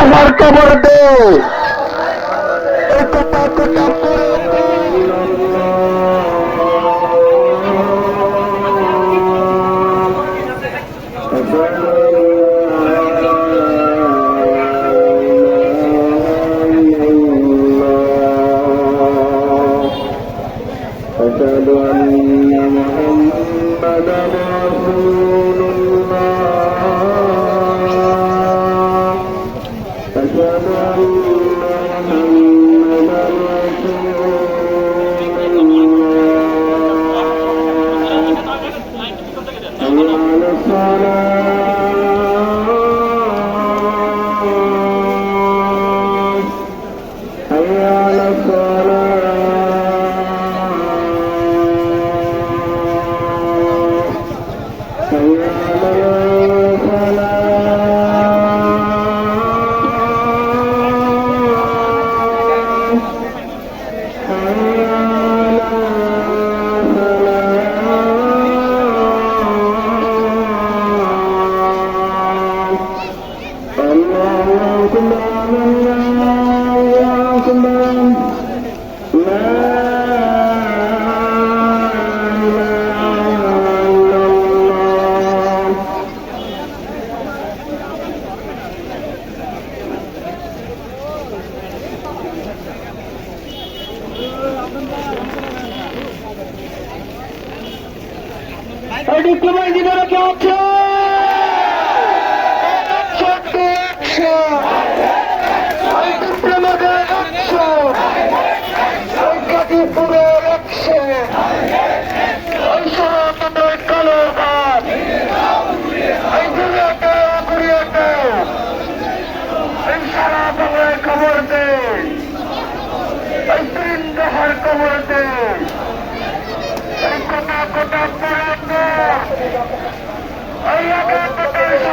দফার দে। এই কথা কথা করে سبحانك Ele comandou o campeão.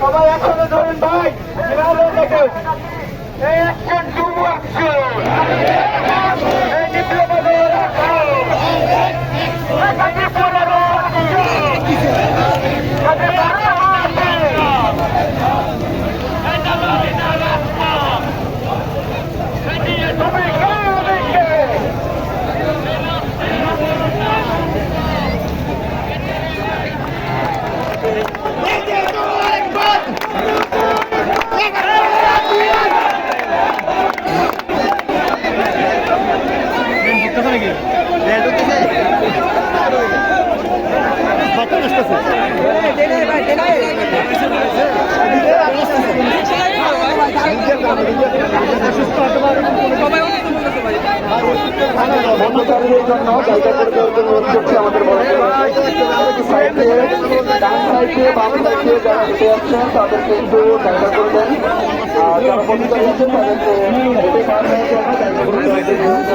সবাই একসাথে ধরেন ভাই এই অ্যাকশন টু অ্যাকশন এই ডিপ্লোমাদের অ্যাকশন এই গাজীপুরের অ্যাকশন গাজীপুরের অ্যাকশন তুমি কে কর্মচারীদের জন্য জায়গা করে দেওয়ার জন্য হেঁটে যাচ্ছেন তাদেরকে একটু জায়গা করে আর যারা আছেন তাদেরকে হেঁটে পার জায়গা করে দেওয়ার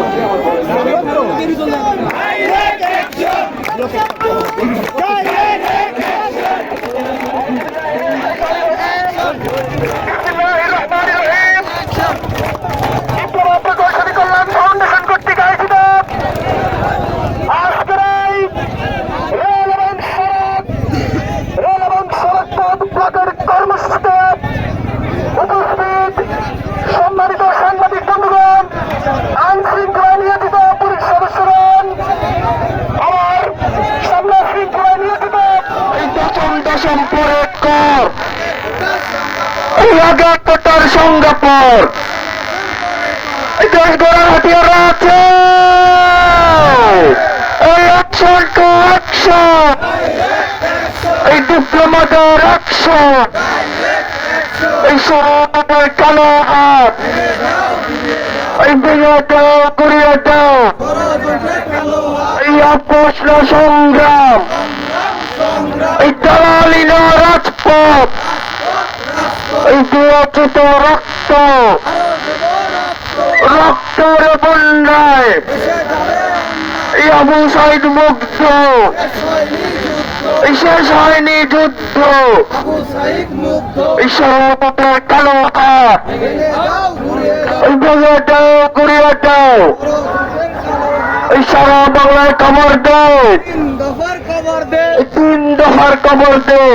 পরে কর এই আগে কোটার সঙ্গাপুর এই দেশ গড়ার হাতিয়ার আছে। এই অ্যাকশন টু অ্যাকশন এই ডিপ্লোমাদের অ্যাকশন এই কালো হাত। এই বিয়ে দাও ঘুরিয়ে দাও। শেষ না সংগ্রাম। দুয়াচিত রক্ত। রক্তের বন্যায়। আবু সাইদ মুগ্ধ। শেষ হয়নি যুদ্ধ। সর্বপের কালো হাত ভেঙে দাও ঘুরিয়ে দাও। সারা বাংলায় কবর দে তিন দফার কবর দে।